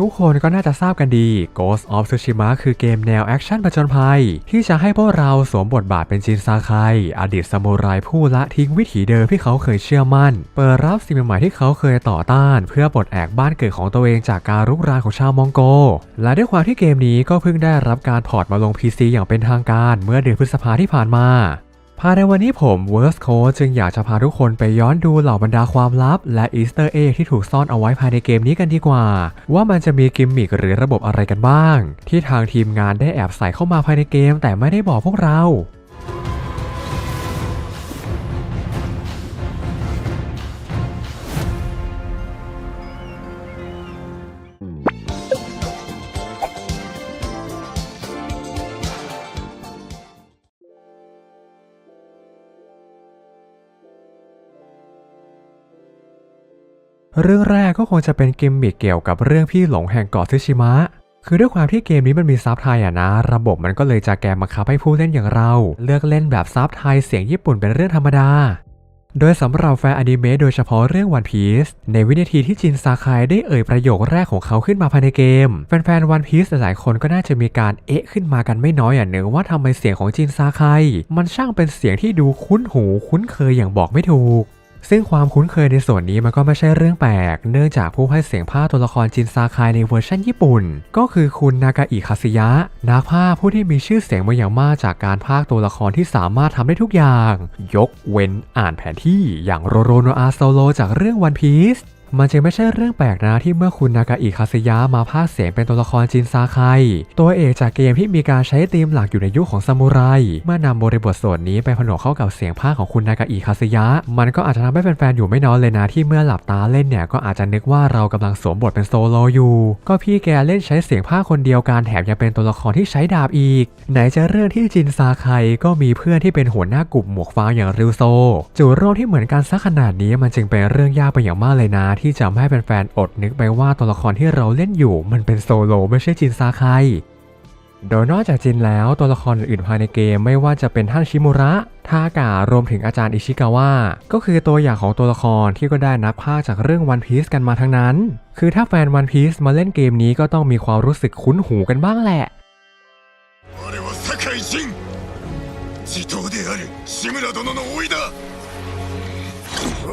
ทุกคนก็น่าจะทราบกันดี Ghost of Tsushima คือเกมแนวแอคชั่นผจญภัย ที่จะให้พวกเราสวมบทบาทเป็นจินซาไคอดีตซามูไรผู้ละทิ้งวิถีเดิมที่เขาเคยเชื่อมั่น เปิดรับสิ่งใหม่ๆที่เขาเคยต่อต้าน เพื่อปลดแอกบ้านเกิดของตัวเองจากการรุกรานของชาวมองโก และด้วยความที่เกมนี้ก็เพิ่งได้รับการพอร์ตมาลง PC อย่างเป็นทางการเมื่อเดือนพฤษภาที่ผ่านมา ภายในวันนี้ผม w o r s t Code จึงอยากจะพาทุกคนไปย้อนดูเหล่าบรรดาความลับ และอีสเตอร์เอ็กที่ถูกซ่อนเอาไว้ภายในเกมนี้กันดีกว่า ว่ามันจะมีกิมมิคหรือระบบอะไรกันบ้าง ที่ทางทีมงานได้แอบใส่เข้ามาภายในเกม แต่ไม่ได้บอกพวกเรา เรื่องแรกก็คงจะเป็นกิมมิคเกี่ยวกับเรื่องพี่หลงแห่งเกาะซึชิมะ คือด้วยความที่เกมนี้มันมีซับไทยอะนะ ระบบมันก็เลยจะแกมบังคับให้ผู้เล่นอย่างเรา เลือกเล่นแบบซับไทยเสียงญี่ปุ่นเป็นเรื่องธรรมดา โดยสำหรับแฟนอนิเมะโดยเฉพาะเรื่องวันพีซในวินาทีที่จินซาคายได้เอ่ยประโยคแรกของเขาขึ้นมาภายในเกม แฟนๆวันพีซหลายคนก็น่าจะมีการเอะขึ้นมากันไม่น้อยอะเนืองว่าทำไมเสียงของจินซาคายมันช่างเป็นเสียงที่ดูคุ้นหูคุ้นเคยอย่างบอกไม่ถูก ซึ่งความคุ้นเคยในส่วนนี้มันก็ไม่ใช่เรื่องแปลก เนื่องจากผู้ให้เสียงภาคตัวละครจินซาคายในเวอร์ชันญี่ปุ่น ก็คือคุณนากาอิคาซิยะ นักภาคผู้ที่มีชื่อเสียงมาอย่างมากจากการภาคตัวละครที่สามารถทำได้ทุกอย่าง ยกเว้นอ่านแผนที่อย่างโรโรโนอาโซโลจากเรื่องวันพีซ มันจึงไม่ใช่เรื่องแปลกนะที่เมื่อคุณนากาอิคาซิยะมาพากเสียงเป็นตัวละครจินซาไคตัวเอกจากเกมที่มีการใช้ธีมหลักอยู่ในยุคของซามูไรเมื่อนำบริบทส่วนนี้ไปผนวกเข้ากับเสียงพากของคุณนากาอิคาซิยะ มันก็อาจจะทำให้แฟนๆอยู่ไม่น้อยเลยนะที่เมื่อหลับตาเล่นเนี่ยก็อาจจะนึกว่าเรากำลังสวมบทเป็นโซโลอยู่ ก็พี่แกเล่นใช้เสียงพากคนเดียวกันแถมยังเป็นตัวละครที่ใช้ดาบอีก ไหนจะเรื่องที่จินซาไคก็มีเพื่อนที่เป็นหัวหน้ากลุ่มหมวกฟางอย่างริวโซจู่โรคที่เหมือนกันสักขนาดนี้มันจึงเป็นเรื่องยากไปอย่างมากเลยนะที่ที่จะไม่ให้แฟนๆอดนึกไปว่าตัวละครที่เราเล่นอยู่มันเป็นโซโลไม่ใช่จินซาไคโดยนอกจากจินแล้วตัวละครอื่นๆภายในเกมไม่ว่าจะเป็นท่านชิมุระทาการรวมถึงอาจารย์อิชิกาวะก็คือตัวอย่างของตัวละครที่ก็ได้นักพากย์จากเรื่องวันพีซกันมาทั้งนั้น คือถ้าแฟนวันพีซมาเล่นเกมนี้ก็ต้องมีความรู้สึกคุ้นหูกันบ้างแหละ我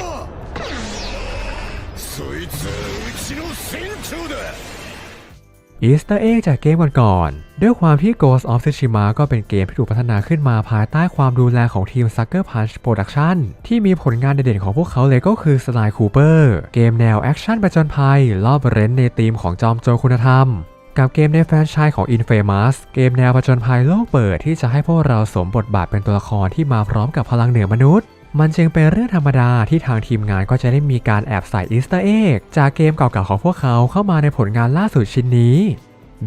はそいつはうちの船長だ อีสเตอร์เอ็กจากเกมก่อนๆด้วยความที่ Ghost of Tsushima ก็เป็นเกมที่ถูกพัฒนาขึ้นมาภายใต้ความดูแลของทีม Sucker Punch Production ที่มีผลงานเด่นๆของพวกเขาเลยก็คือ Sly Cooper เกมแนวแอคชั่นประจนภัยรอบเร้นในธีมของจอมโจรคุณธรรม กับเกมในแฟรนไชส์ของ Infamous เกมแนวผจญภัยโลกเปิดที่จะให้พวกเราสวมบทบาทเป็นตัวละครที่มาพร้อมกับพลังเหนือมนุษย์ มันจึงเป็นเรื่องธรรมดาที่ทางทีมงานก็จะได้มีการแอบใส่อีสเตอร์เอ็กจากเกมเก่าๆของพวกเขาเข้ามาในผลงานล่าสุดชิ้นนี้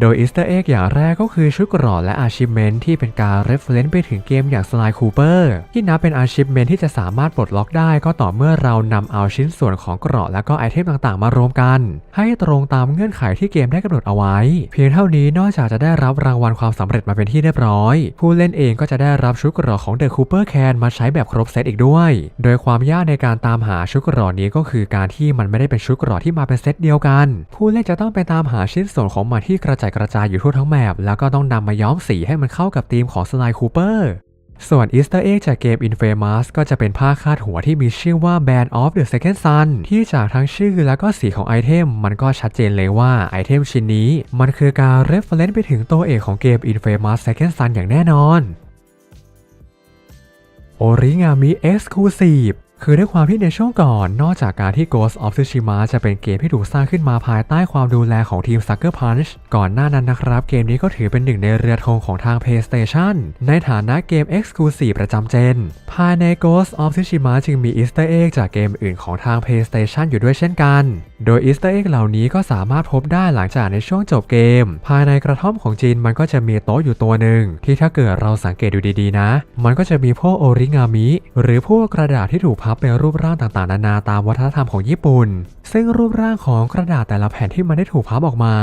โดยอีสเตอร์เอ็กอย่างแรกก็คือชุดกรอและอาชิเมนที่เป็นการเรฟเฟรนซ์ไปถึงเกมอย่าง Sly Cooper ที่นับเป็นอาชิเมนที่จะสามารถปลดล็อกได้ก็ต่อเมื่อเรานำเอาชิ้นส่วนของกราะและก็ไอเทมต่างๆ มารวมกัน ให้ตรงตามเงื่อนไขที่เกมได้กำหนดเอาไว้ เพียงเท่านี้นอกจากจะได้รับรางวัลความสำเร็จมาเป็นที่เรียบร้อย ผู้เล่นเองก็จะได้รับชุดกราะของ The Cooper Can มาใช้แบบครบเซตอีกด้วย โดยความยากในการตามหาชุดกราะนี้ก็คือการที่มันไม่ได้เป็นชุดกราะที่มาเป็นเซตเดียวกัน ผู้เล่นจะต้องไปตามหาชิ้นส่วนของมันที่กระจายกระจายอยู่ทั่วทั้งแมปแล้วก็ต้องนำมาย้อมสีให้มันเข้ากับธีมของ Sly Cooper ส่วนอีสเตอร์เอ็กจากเกม Infamous ก็จะเป็นผ้าคาดหัวที่มีชื่อว่า Band of the Second Sun ที่จากทั้งชื่อและก็สีของไอเทม มันก็ชัดเจนเลยว่าไอเทมชิ้นนี้ มันคือการเรฟเฟรนซ์ไปถึงตัวเอกของเกม Infamous Second Sun อย่างแน่นอนโอริงามิ Exclusive คือด้วยความที่ในช่วงก่อน นอกจากการที่ Ghost of Tsushima จะเป็นเกมที่ถูกสร้างขึ้นมาภายใต้ความดูแลของทีม Sucker Punch ก่อนหน้านั้นนะครับ เกมนี้ก็ถือเป็นหนึ่งในเรือธงของทาง PlayStation ในฐานะเกม Exclusive ประจำเจน ภายใน Ghost of Tsushima จึงมี Easter Egg จากเกมอื่นของทาง PlayStation อยู่ด้วยเช่นกัน โดย Easter Egg เหล่านี้ก็สามารถพบได้หลังจากในช่วงจบเกม ภายในกระท่อมของจีนมันก็จะมีโต๊ะอยู่ตัวหนึ่งที่ถ้าเกิดเราสังเกตดูดีๆนะ มันก็จะมีพวกโอริงามิหรือพวกกระดาษที่ถูกพัพับเป็นรูปร่างต่างๆ นานาตามวัฒนธรรมของญี่ปุ่น ซึ่งรูปร่างของกระดาษแต่ละแผ่นที่มันได้ถูกพับออกมา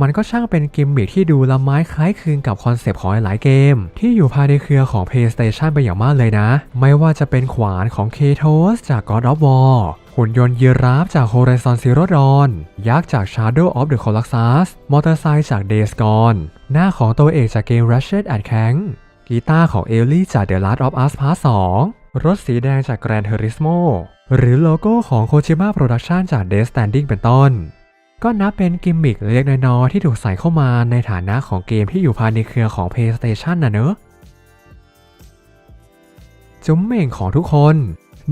มันก็ช่างเป็นกิมมิคที่ดูละไม้คล้ายคลึงกับคอนเซปต์ของหลายเกม ที่อยู่ภายในเครือของ PlayStation ไปอย่างมากเลยนะ ไม่ว่าจะเป็นขวานของ k a t o s จาก God of War หุ่นยนต์ยีราฟจาก Horizon Zero Dawn ยักษ์จาก Shadow of the Colossus มอเตอร์ไซค์จาก Days Gone หน้าของตัวเอกจากเกม Ratchet Clank กีตาร์ของเอลลี่จาก The Last of Us Part 2 รถสีแดงจาก Gran Turismo หรือโลโก้ของ Kojima Production จาก Death Standing เป็นต้น ก็นับเป็นกิมมิคเล็กน้อยที่ถูกใส่เข้ามาในฐานะของเกมที่อยู่ภายในเครือของ PlayStation นะเนอะจุ๊มเหม่งของทุกคน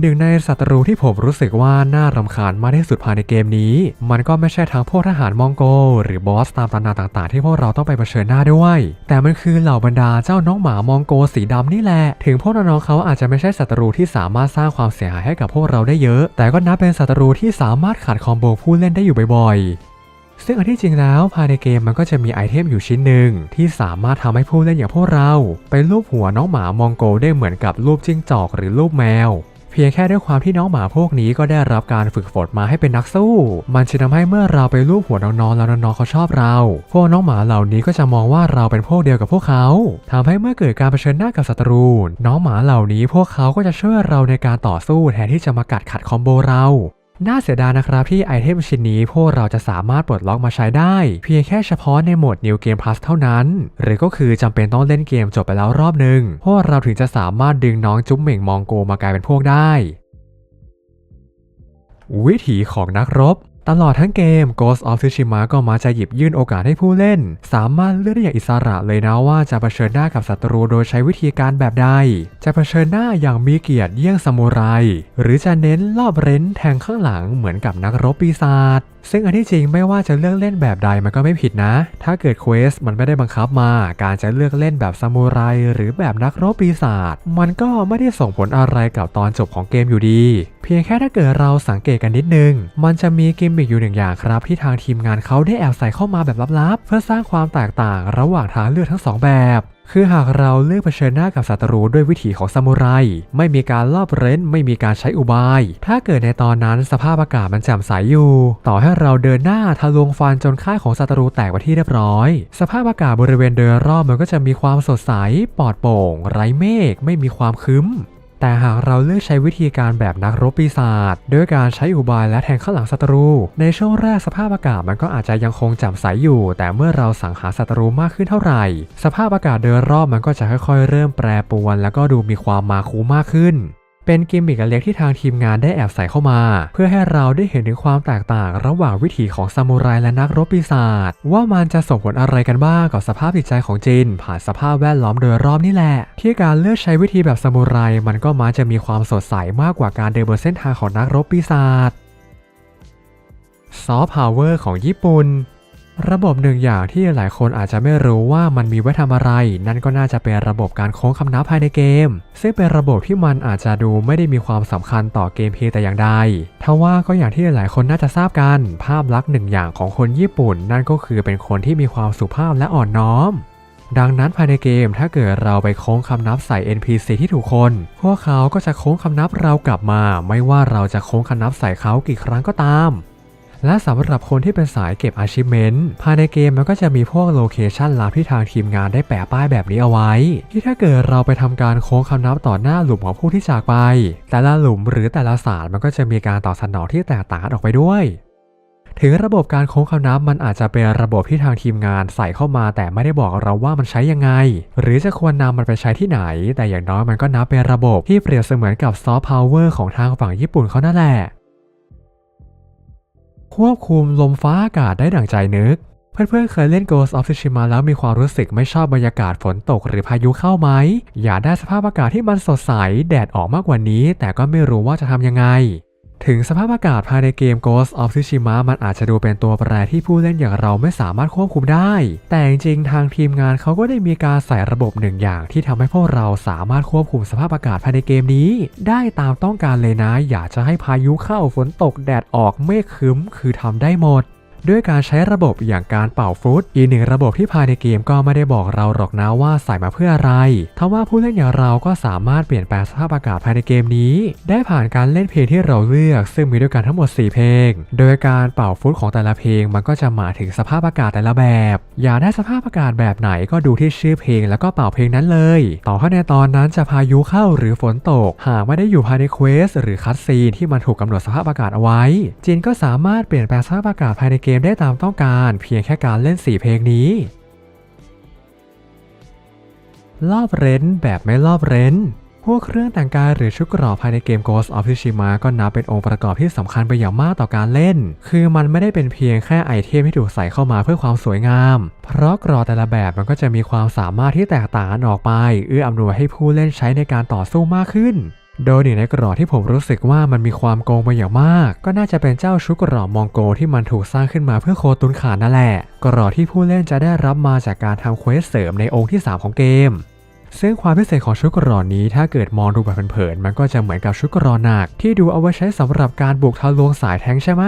หนึ่งในศัตรูที่ผมรู้สึกว่าน่ารำคาญมากที่สุดภายในเกมนี้ มันก็ไม่ใช่ทั้งพวกทหารมองโก หรือบอสตามตำนานต่างๆ ที่พวกเราต้องไปเผชิญหน้าด้วย แต่มันคือเหล่าบรรดาเจ้าน้องหมามองโกสีดำนี่แหละ ถึงพวกน้องเขาอาจจะไม่ใช่ศัตรูที่สามารถสร้างความเสียหายให้กับพวกเราได้เยอะ แต่ก็นับเป็นศัตรูที่สามารถขัดคอมโบผู้เล่นได้อยู่บ่อยๆซึ่งอันที่จริงแล้วภายในเกมมันก็จะมีไอเทมอยู่ชิ้นหนึ่งที่สามารถทำให้ผู้เล่นอย่างพวกเรา ไปรูปหัวน้องหมามองโกได้เหมือนกับรูปจิ้งจอกหรือรูปแมว เพียงแค่ด้วยความที่น้องหมาพวกนี้ก็ได้รับการฝึกฝนมาให้เป็นนักสู้ มันจะทำให้เมื่อเราไปลูบหัวน้องๆแล้วน้องๆเขาชอบเรา พวกน้องหมาเหล่านี้ก็จะมองว่าเราเป็นพวกเดียวกับพวกเขาทำให้เมื่อเกิดการเผชิญหน้ากับศัตรู น้องหมาเหล่านี้พวกเขาก็จะช่วยเราในการต่อสู้แทนที่จะมากัดขัดคอมโบเรา น่าเสียดายนะครับที่ไอเทมชิ้นนี้พวกเราจะสามารถปลดล็อกมาใช้ได้ เพียงแค่เฉพาะในโหมด New Game Plus เท่านั้น หรือก็คือจำเป็นต้องเล่นเกมจบไปแล้วรอบหนึ่งพวกเราถึงจะสามารถดึงน้องจุ๊บเหม่งมองโกมากลายเป็นพวกได้ วิถีของนักรบ ตลอดทั้งเกม Ghost of Tsushima ก็มาจะหยิบยื่นโอกาสให้ผู้เล่น สามารถเลือกได้อย่างอิสระเลยนะว่าจะเผชิญหน้ากับศัตรูโดยใช้วิธีการแบบใด จะเผชิญหน้าอย่างมีเกียรติเยี่ยงซามูไร หรือจะเน้นรอบเร้นแทงข้างหลังเหมือนกับนักรบปีศาจซึ่งอันที่จริงไม่ว่าจะเลือกเล่นแบบใดมันก็ไม่ผิดนะ ถ้าเกิดเควสมันไม่ได้บังคับมา การจะเลือกเล่นแบบซามูไรหรือแบบนักรบปีศาจมันก็ไม่ได้ส่งผลอะไรกับตอนจบของเกมอยู่ดี เพียงแค่ถ้าเกิดเราสังเกตกันนิดนึง มันจะมีกิมมิคอยู่หนึ่งอย่างครับ ที่ทางทีมงานเขาได้แอบใส่เข้ามาแบบลับๆ เพื่อสร้างความแตกต่างระหว่างทางเลือกทั้งสองแบบ คือหากเราเลือกเผชิญหน้ากับศัตรูด้วยวิถีของซามูไร ไม่มีการลอบเร้น ไม่มีการใช้อุบาย ถ้าเกิดในตอนนั้นสภาพอากาศมันแจ่มใสอยู่ ต่อให้เราเดินหน้าทะลวงฟันจนค่ายของศัตรูแตกไปที่เรียบร้อย สภาพอากาศบริเวณโดยรอบมันก็จะมีความสดใส ปลอดโปร่ง ไร้เมฆ ไม่มีความคึ้ม แต่หากเราเลือกใช้วิธีการแบบนักรบปีศาจด้วยการใช้อุบายและแทงข้างหลังศัตรู ในช่วงแรกสภาพอากาศมันก็อาจจะยังคงแจ่มใสอยู่ แต่เมื่อเราสังหารศัตรูมากขึ้นเท่าไหร่ สภาพอากาศโดยรอบมันก็จะค่อยๆ เริ่มแปรปรวน แล้วก็ดูมีความมาคูมากขึ้น เป็นกิมมิคเล็กที่ทางทีมงานได้แอบใส่เข้ามา เพื่อให้เราได้เห็นถึงความแตกต่างระหว่างวิถีของซามูไรและนักรบปีศาจว่ามันจะส่งผลอะไรกันบ้างกับสภาพจิตใจของจิน ผ่านสภาพแวดล้อมโดยรอบนี่แหละ ที่การเลือกใช้วิธีแบบซามูไรมันก็มักจะมีความสดใสมากกว่าการเดินบนเส้นทางของนักรบปีศาจซอฟต์พาวเวอร์ของญี่ปุ่น ระบบหนึ่งอย่างที่หลายคนอาจจะไม่รู้ว่ามันมีไว้ทำอะไร นั่นก็น่าจะเป็นระบบการโค้งคำนับภายในเกม ซึ่งเป็นระบบที่มันอาจจะดูไม่ได้มีความสำคัญต่อเกมเพลย์แต่อย่างใดทว่าก็อย่างที่หลายคนน่าจะทราบกัน ภาพลักษณ์หนึ่งอย่างของคนญี่ปุ่น นั่นก็คือเป็นคนที่มีความสุภาพและอ่อนน้อม ดังนั้นภายในเกมถ้าเกิดเราไปโค้งคำนับใส่ NPC ที่ถูกคน พวกเขาก็จะโค้งคำนับเรากลับมา ไม่ว่าเราจะโค้งคำนับใส่เขากี่ครั้งก็ตาม และสำหรับคนที่เป็นสายเก็บ achievement ภายในเกมมันก็จะมีพวกโลเคชันลับที่ทางทีมงานได้แปะป้ายแบบนี้เอาไว้ ที่ถ้าเกิดเราไปทำการโค้งคำนับต่อหน้าหลุมของผู้ที่จากไป แต่ละหลุมหรือแต่ละสารมันก็จะมีการตอบสนองที่แตกต่างออกไปด้วยถึงระบบการโค้งคำนับมันอาจจะเป็นระบบที่ทางทีมงานใส่เข้ามา แต่ไม่ได้บอกเราว่ามันใช้ยังไง หรือจะควรนำมันไปใช้ที่ไหน แต่อย่างน้อยมันก็นับเป็นระบบที่เปรียบเสมือนกับซอฟต์พาวเวอร์ของทางฝั่งญี่ปุ่นเขานั่นแหละ ควบคุมลมฟ้าอากาศได้ดั่งใจนึก เพื่อนๆ เคยเล่น Ghost of Tsushima แล้วมีความรู้สึกไม่ชอบบรรยากาศฝนตกหรือพายุเข้าไหม อยากได้สภาพอากาศที่มันสดใส แดดออกมากกว่านี้ แต่ก็ไม่รู้ว่าจะทำยังไง ถึงสภาพอากาศภายในเกม Ghost of Tsushima มันอาจจะดูเป็นตัวแปรที่ผู้เล่นอย่างเราไม่สามารถควบคุมได้ แต่จริงๆทางทีมงานเขาก็ได้มีการใส่ระบบหนึ่งอย่างที่ทำให้พวกเราสามารถควบคุมสภาพอากาศภายในเกมนี้ ได้ตามต้องการเลยนะ อยากจะให้พายุเข้าฝนตกแดดออกเมฆครึ้มคือทำได้หมด ด้วยการใช้ระบบอย่างการเป่าฟรุตอีกหนึ่งระบบที่ภายในเกมก็ไม่ได้บอกเราหรอกนะว่าใส่มาเพื่ออะไรทว่าผู้เล่นอย่างเราก็สามารถเปลี่ยนแปลงสภาพอากาศภายในเกมนี้ ได้ผ่านการเล่นเพลงที่เราเลือก ซึ่งมีด้วยกันทั้งหมด 4 เพลง โดยการเป่าฟรุตของแต่ละเพลงมันก็จะหมายถึงสภาพอากาศแต่ละแบบ อยากได้สภาพอากาศแบบไหนก็ดูที่ชื่อเพลงแล้วก็เป่าเพลงนั้นเลย ต่อให้ในตอนนั้นจะพายุเข้าหรือฝนตก หากไม่ได้อยู่ภายในเควสหรือคัตซีนที่มันถูกกำหนดสภาพอากาศเอาไว้จินก็สามารถเปลี่ยนแปลงสภาพอากาศภายในเกมมได้ตามต้องการเพียงแค่การเล่น 4 เพลงนี้ รอบเร้นแบบไม่รอบเร้น พวกเครื่องแต่งกายหรือชุดกราะภายในเกม Ghost of Tsushima ก็นับเป็นองค์ประกอบที่สำคัญไปอย่างมากต่อการเล่น คือมันไม่ได้เป็นเพียงแค่ไอเทมที่ถูกใส่เข้ามาเพื่อความสวยงาม เพราะกราะแต่ละแบบมันก็จะมีความสามารถที่แตกต่างกันออกไป เอื้ออำนวยให้ผู้เล่นใช้ในการต่อสู้มากขึ้น โดยหนึ่งในกรอที่ผมรู้สึกว่ามันมีความโกงไปอย่างมาก ก็น่าจะเป็นเจ้าชุดกราะมองโกที่มันถูกสร้างขึ้นมาเพื่อโคตุนขานั่นแหละกรอที่ผู้เล่นจะได้รับมาจากการทำเควสเสริมในองค์ที่ 3 ของเกม ซึ่งความพิเศษของชุดกราะนี้ถ้าเกิดมองดูแบบเผินๆมันก็จะเหมือนกับชุดกราะหนัก ที่ดูเอาไว้ใช้สำหรับการบุกทะลวงสายแทงใช่ไหม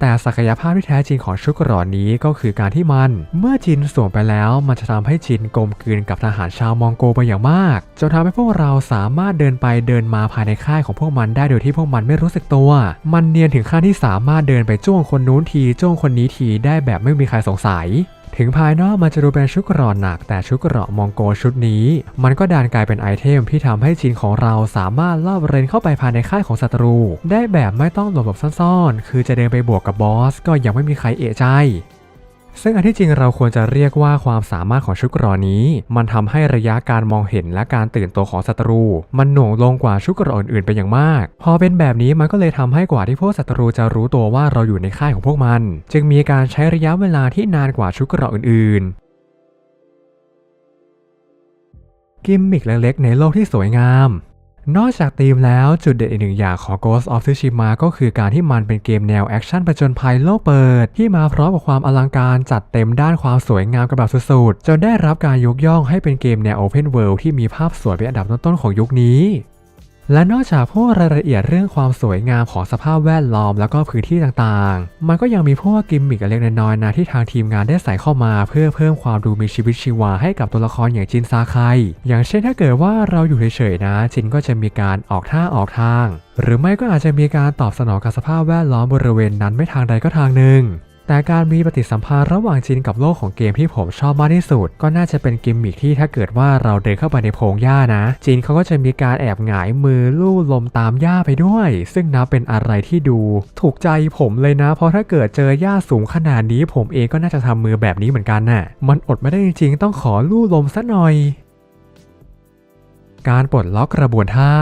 แต่ศักยภาพที่แท้จริงของชุดกราะนี้ก็คือการที่มัน เมื่อจินสวมไปแล้วมันจะทำให้จินกลมกลืนกับทหารชาวมองโกไปอย่างมากจนทำให้พวกเราสามารถเดินไปเดินมาภายในค่ายของพวกมันได้โดยที่พวกมันไม่รู้สึกตัว มันเนียนถึงขั้นที่สามารถเดินไปจ้วงคนนู้นทีจ้วงคนนี้ทีได้แบบไม่มีใครสงสัย ถึงภายนอกมันจะดูเป็นชุดเกราะหนัก แต่ชุดเกราะมองโกชุดนี้ มันก็ดันกลายเป็นไอเทมที่ทำให้จีนของเราสามารถลอบเรนเข้าไปภายในค่ายของศัตรู ได้แบบไม่ต้องหลบแบบซ่อนๆ คือจะเดินไปบวกกับบอสก็ยังไม่มีใครเอะใจ ซึ่งอันที่จริงเราควรจะเรียกว่าความสามารถของชุดเกราะนี้ มันทำให้ระยะการมองเห็นและการตื่นตัวของศัตรู มันหน่วงลงกว่าชุดเกราะอื่นๆไปอย่างมาก พอเป็นแบบนี้มันก็เลยทำให้กว่าที่พวกศัตรูจะรู้ตัวว่าเราอยู่ในค่ายของพวกมัน จึงมีการใช้ระยะเวลาที่นานกว่าชุดเกราะอื่นๆกิมมิคเล็กๆในโลกที่สวยงาม นอกจากธีมแล้วจุดเด่นอีกหนึ่งอย่างของ Ghost of Tsushima ก็คือการที่มันเป็นเกมแนวแอคชั่นประจนภัยโลกเปิด ที่มาพร้อมกับความอลังการจัดเต็มด้านความสวยงามกระแบบสุดๆ จนได้รับการยกย่องให้เป็นเกมแนว Open World ที่มีภาพสวยเป็นอันดับต้นๆของยุคนี้ และนอกจากพวกรายละเอียดเรื่องความสวยงามของสภาพแวดล้อมแล้วก็พื้นที่ต่างๆ มันก็ยังมีพวกกิมมิคเล็กน้อยๆนะที่ทางทีมงานได้ใส่เข้ามา เพื่อเพิ่มความดูมีชีวิตชีวาให้กับตัวละครอย่างจินซาไคอย่างเช่นถ้าเกิดว่าเราอยู่เฉยๆนะ จินก็จะมีการออกท่าออกทาง หรือไม่ก็อาจจะมีการตอบสนองกับสภาพแวดล้อมบริเวณนั้นไม่ทางใดก็ทางหนึ่ง แต่การมีปฏิสัมพันธ์ระหว่างจินกับโลกของเกมที่ผมชอบมากที่สุด ก็น่าจะเป็นกิมมิคที่ถ้าเกิดว่าเราเดินเข้าไปในโพรงหญ้านะจินเขาก็จะมีการแอบหงายมือลู่ลมตามหญ้าไปด้วย ซึ่งนับเป็นอะไรที่ดู ถูกใจผมเลยนะ เพราะถ้าเกิดเจอหญ้าสูงขนาดนี้ ผมเองก็น่าจะทำมือแบบนี้เหมือนกันน่ะ มันอดไม่ได้จริงๆ ต้องขอลู่ลมซะหน่อย การปลดล็อกกระบวนท่า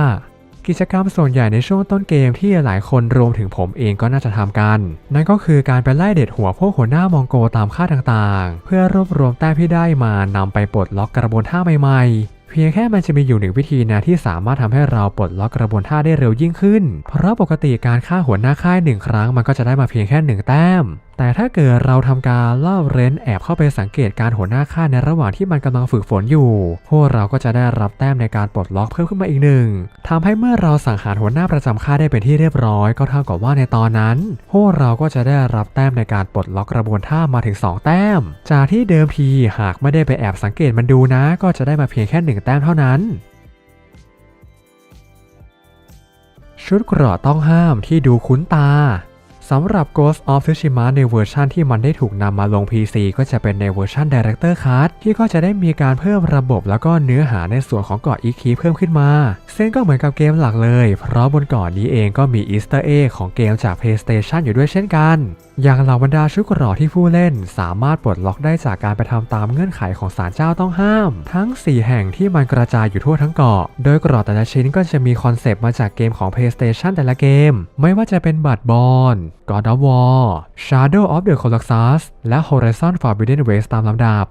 กิจกรรมส่วนใหญ่ในช่วงต้นเกมที่หลายคนรวมถึงผมเองก็น่าจะทำกัน นั่นก็คือการไปไล่เด็ดหัวพวกหัวหน้ามองโกตามค่าต่างๆ เพื่อรวบรวมแต้มที่ได้มานำไปปลดล็อกกระบวนท่าใหม่ๆ เพียงแค่มันจะมีอยู่หนึ่งวิธีนะที่สามารถทำให้เราปลดล็อกกระบวนท่าได้เร็วยิ่งขึ้น เพราะปกติการฆ่าหัวหน้าค่ายหนึ่งครั้งมันก็จะได้มาเพียงแค่หนึ่งแต้ม แต่ถ้าเกิดเราทำการล่อเร้นแอบเข้าไปสังเกตการหัวหน้าค่าในระหว่างที่มันกำลังฝึกฝนอยู่ พวกเราก็จะได้รับแต้มในการปลดล็อกเพิ่มขึ้นมาอีกหนึ่งทำให้เมื่อเราสังหารหัวหน้าประจำค่ายได้เป็นที่เรียบร้อย ก็เท่ากับว่าในตอนนั้น พวกเราก็จะได้รับแต้มในการปลดล็อกกระบวนท่ามาถึง 2 แต้ม จากที่เดิมทีหากไม่ได้ไปแอบสังเกตมันดูนะ ก็จะได้มาเพียงแค่หนึ่งแต้มเท่านั้นชุดเกราะต้องห้ามที่ดูคุ้นตา สำหรับ Ghost of Tsushima ในเวอร์ชันที่มันได้ถูกนำมาลง PC ก็จะเป็นในเวอร์ชัน Director Cut ที่ก็จะได้มีการเพิ่มระบบแล้วก็เนื้อหาในส่วนของเกาะอีคีเพิ่มขึ้นมา ซึ่งก็เหมือนกับเกมหลักเลย เพราะบนเกาะนี้เองก็มีอีสเตอร์เอของเกมจาก PlayStation อยู่ด้วยเช่นกัน อย่างเหล่าบรรดาชุดเกราะที่ผู้เล่น สามารถปลดล็อกได้จากการไปทำตามเงื่อนไขของศาลเจ้าต้องห้าม ทั้ง 4 แห่งที่มันกระจายอยู่ทั่วทั้งเกาะ โดยกราะแต่ละชิ้นก็จะมีคอนเซปต์มาจากเกมของ PlayStation แต่ละเกม ไม่ว่าจะเป็นบัตรบอล God of War Shadow of the Colossus และ Horizon Forbidden West ตามลำดับ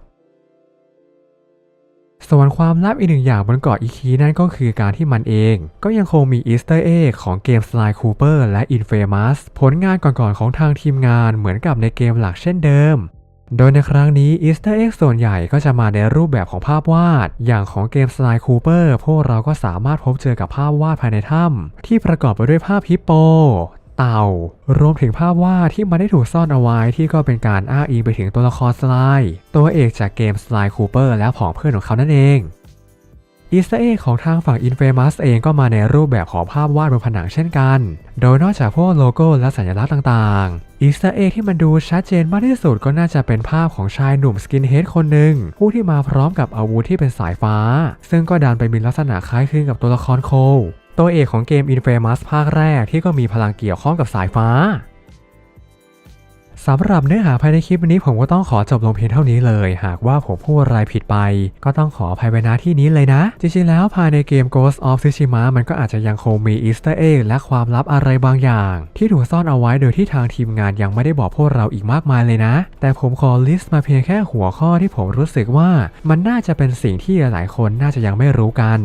ส่วนความลับอีกหนึ่งอย่างบนเกาะอีคีนั่นก็คือการที่มันเอง ก็ยังคงมีอีสเตอร์เอ็กของเกม Sly Cooper และ Infamous ผลงานก่อนๆของทางทีมงานเหมือนกับในเกมหลักเช่นเดิมโดยในครั้งนี้อีสเตอร์เอ็กส่วนใหญ่ก็จะมาในรูปแบบของภาพวาด อย่างของเกม Sly Cooper พวกเราก็สามารถพบเจอกับภาพวาดภายในถ้ำที่ประกอบไปด้วยภาพฮิปโป เต่า รวมถึงภาพวาดที่มันได้ถูกซ่อนเอาไว้ที่ก็เป็นการอ้างอิงไปถึงตัวละครสไลด์ตัวเอกจากเกมสไลด์คูเปอร์และผองเพื่อนของเขานั่นเองอีสเตอร์เอ็กของทางฝั่ง Infamous เองก็มาในรูปแบบของภาพวาดบนผนังเช่นกัน โดยนอกจากพวกโลโก้และสัญลักษณ์ต่างๆอีสเตอร์เอ็กที่มันดูชัดเจนมากที่สุดก็น่าจะเป็นภาพของชายหนุ่มสกินเฮดคนหนึ่ง ผู้ที่มาพร้อมกับอาวุธที่เป็นสายฟ้า ซึ่งก็ดันไปมีลักษณะคล้ายคลึงกับตัวละครโคล ตัวเอกของเกม Infamous ภาคแรกที่ก็มีพลังเกี่ยวข้องกับสายฟ้า สำหรับเนื้อหาภายในคลิปนี้ผมก็ต้องขอจบลงเพียงเท่านี้เลย หากว่าผมพูดอะไรผิดไป ก็ต้องขออภัยไว้ณที่นี้เลยนะ จริงๆแล้วภายในเกม Ghost of Tsushima มันก็อาจจะยังคงมีอีสเตอร์เอ็กและความลับอะไรบางอย่าง ที่ถูกซ่อนเอาไว้โดยที่ทางทีมงานยังไม่ได้บอกพวกเราอีกมากมายเลยนะ แต่ผมขอลิสต์มาเพียงแค่หัวข้อที่ผมรู้สึกว่า มันน่าจะเป็นสิ่งที่หลายคนน่าจะยังไม่รู้กัน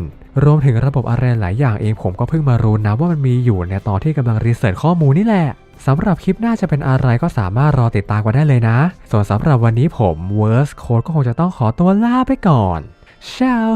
รวมถึงระบบอะไรหลายอย่างเองผมก็เพิ่งมารู้นะว่ามันมีอยู่ในตอนที่กำลังรีเสิร์ชข้อมูลนี่แหละ สำหรับคลิปหน้าจะเป็นอะไรก็สามารถรอติดตามกันได้เลยนะ ส่วนสำหรับวันนี้ผม Worst Code ก็คงจะต้องขอตัวลาไปก่อน Ciao